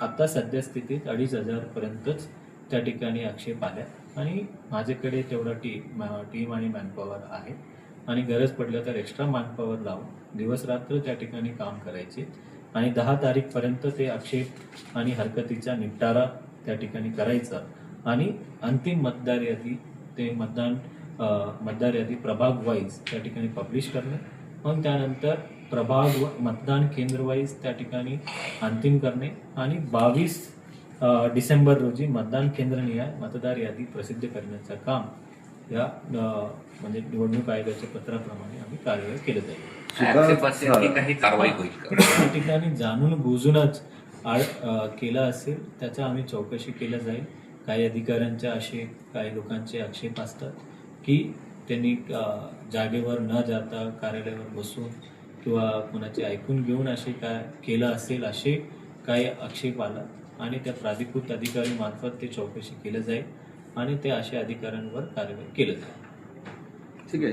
आता सद्यस्थितीत अडीच हजारपर्यंतच त्या ठिकाणी आक्षेप आल्या. आणि माझ्याकडे तेवढा टीम टीम आणि मॅनपॉवर आहे. आणि गरज पडलं तर एक्स्ट्रा मॅनपॉवर लावून दिवस रात्र त्या ठिकाणी काम करायचे. आणि दहा तारीखपर्यंत ते आक्षेप आणि हरकतीचा निपटारा त्या ठिकाणी करायचा. आणि अंतिम मतदार यादी ते मतदान मतदार यादी प्रभाग वाईज त्या ठिकाणी पब्लिश करणे. मग त्यानंतर प्रभाग व मतदान केंद्र वाईज त्या ठिकाणी अंतिम करणे आणि बावीस डिसेंबर रोजी मतदान केंद्रनिहाय मतदार यादी प्रसिद्ध करण्याचं काम या म्हणजे निवडणूक आयोगाच्या पत्राप्रमाणे आम्ही कार्यवाही केलं जाईल. काही कारवाई होईल? त्या ठिकाणी जाणून बुजूनच आळ अ, केला असेल त्याचा आम्ही चौकशी केल्या जाईल. काही अधिकाऱ्यांचे असे काही लोकांचे आक्षेप असतात की त्यांनी जागेवर न जाता कार्यालयावर बसून किंवा कोणाचे ऐकून घेऊन असे काय केलं असेल असे काही आक्षेप आला आणि त्या प्राधिकृत अधिकारी मार्फत ते चौकशी केलं जाईल आणि ते अशा अधिकाऱ्यांवर कारवाई केलं जाईल. ठीक आहे